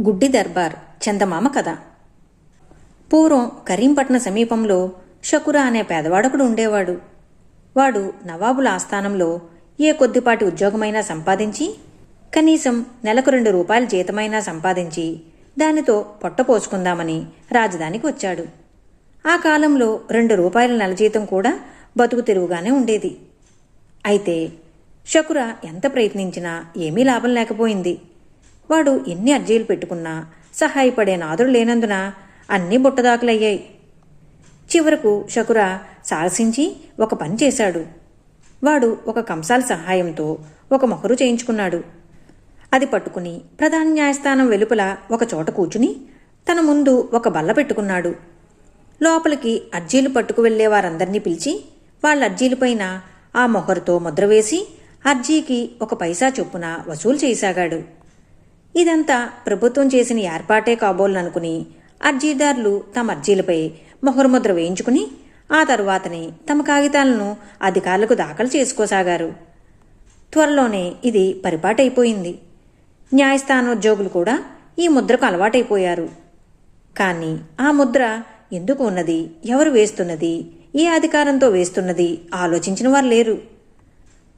గుడ్డి దర్బార్ చందమామ కథ. పూర్వం కరీంపట్న సమీపంలో షకురా అనే పేదవాడొకడు ఉండేవాడు. వాడు నవాబుల ఆస్థానంలో ఏ కొద్దిపాటి ఉద్యోగమైనా సంపాదించి కనీసం నెలకు రెండు రూపాయల జీతమైనా సంపాదించి దానితో పొట్ట పోసుకుందామని రాజధానికి వచ్చాడు. ఆ కాలంలో రెండు రూపాయల నెల జీతం కూడా బతుకు తెరువుగానే ఉండేది. అయితే షకుర ఎంత ప్రయత్నించినా ఏమీ లాభం లేకపోయింది. వాడు ఎన్ని అర్జీలు పెట్టుకున్నా సహాయపడే నాదుడు లేనందున అన్నీ బుట్టదాకలయ్యాయి చివరకు షకుర సాహసించి ఒక పని చేశాడు. వాడు ఒక కంసాల సహాయంతో ఒక మొహరు చేయించుకున్నాడు. అది పట్టుకుని ప్రధాన న్యాయస్థానం వెలుపల ఒక చోట కూర్చుని తన ముందు ఒక బల్ల పెట్టుకున్నాడు. లోపలికి అర్జీలు పట్టుకు వెళ్ళే వారందరినీ పిలిచి వాళ్ళ అర్జీలపైన ఆ మొహరుతో ముద్ర వేసి అర్జీకి ఒక పైసా చొప్పున వసూలు చేయసాగాడు ఇదంతా ప్రభుత్వం చేసిన ఏర్పాటే కాబోలనుకుని అర్జీదారులు తమ అర్జీలపై మొహరు ముద్ర వేయించుకుని ఆ తరువాతనే తమ కాగితాలను అధికారులకు దాఖలు చేసుకోసాగారు. త్వరలోనే ఇది పరిపాటైపోయింది. న్యాయస్థానోద్యోగులు కూడా ఈ ముద్రకు అలవాటైపోయారు. కానీ ఆ ముద్ర ఎందుకు ఉన్నది ఎవరు వేస్తున్నది ఏ అధికారంతో వేస్తున్నది ఆలోచించిన వారు లేరు.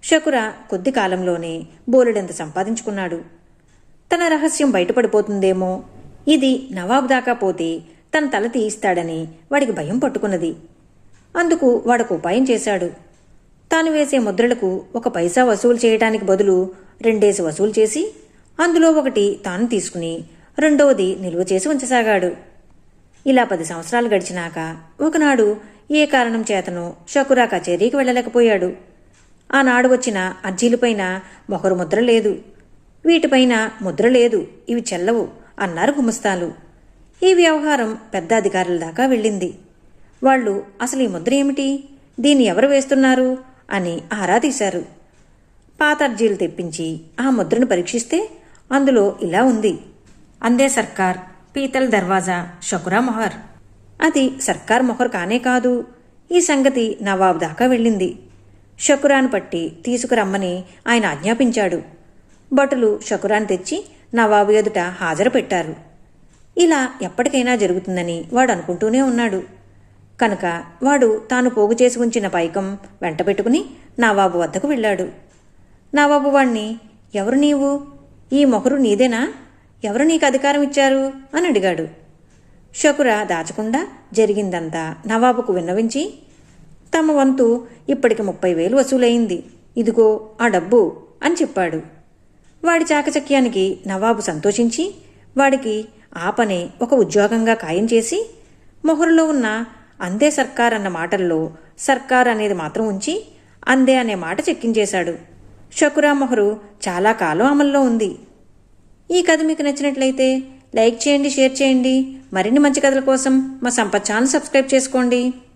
శకుర కొద్ది కాలంలోనే బోలెడంత సంపాదించుకున్నాడు. తన రహస్యం బయటపడిపోతుందేమో? ఇది నవాబు దాకా పోతే తన తల తీయిస్తాడని వాడికి భయం పట్టుకున్నది. అందుకు వాడకు ఉపాయం చేశాడు. తాను వేసే ముద్రలకు ఒక పైసా వసూలు చేయటానికి బదులు రెండేసి వసూలు చేసి అందులో ఒకటి తాను తీసుకుని రెండవది నిల్వ చేసి ఉంచసాగాడు. ఇలా పది సంవత్సరాలు గడిచినాక ఒకనాడు ఏ కారణం చేతనో షకురా కచేరీకి వెళ్ళలేకపోయాడు. ఆనాడు వచ్చిన అర్జీలపైన ఒకరు ముద్ర లేదు. వీటిపైన ముద్ర లేదు ఇవి చెల్లవు అన్నారు గుమస్తాలు. ఈ వ్యవహారం పెద్ద అధికారుల దాకా వెళ్ళింది. వాళ్ళు అసలు ఈ ముద్ర ఏమిటి? దీన్ని ఎవరు వేస్తున్నారు? అని ఆరా తీశారు. పాత అర్జీలు తెప్పించి ఆ ముద్రను పరీక్షిస్తే అందులో ఇలా ఉంది. అందే సర్కార్ పీతల్ దర్వాజా షకురా మొహర్. అది సర్కార్ మొహర్ కానే కాదు ఈ సంగతి నవాబు దాకా వెళ్ళింది. షకురాను పట్టి తీసుకురమ్మని ఆయన ఆజ్ఞాపించాడు. భటులు శకురాన్ని తెచ్చి నవాబు ఎదుట హాజరు పెట్టారు ఇలా ఎప్పటికైనా జరుగుతుందని వాడు అనుకుంటూనే ఉన్నాడు. కనుక వాడు తాను పోగు చేసి ఉంచిన పైకం వెంట పెట్టుకుని నవాబు వద్దకు వెళ్ళాడు. నవాబు వాణ్ణి ఎవరు నీవు? ఈ మొహరు నీదేనా? ఎవరు నీకు అధికారం ఇచ్చారు? అని అడిగాడు. షకుర దాచకుండా జరిగిందంతా నవాబుకు విన్నవించి తమ వంతు ఇప్పటికి ముప్పై వేలు వసూలైంది. ఇదిగో ఆ డబ్బు అని చెప్పాడు. వాడి చాకచక్యానికి నవాబు సంతోషించి వాడికి ఆ పని ఒక ఉద్యోగంగా ఖాయం చేసి మొహరులో ఉన్న అందే సర్కార్ అన్న మాటల్లో సర్కార్ అనేది మాత్రం ఉంచి అందే అనే మాట చెక్కించేశాడు. షకురా మొహరు చాలా కాలం అమల్లో ఉంది. ఈ కథ మీకు నచ్చినట్లయితే లైక్ చేయండి షేర్ చేయండి. మరిన్ని మంచి కథల కోసం మా సంపత్ ఛానల్ సబ్స్క్రైబ్ చేసుకోండి.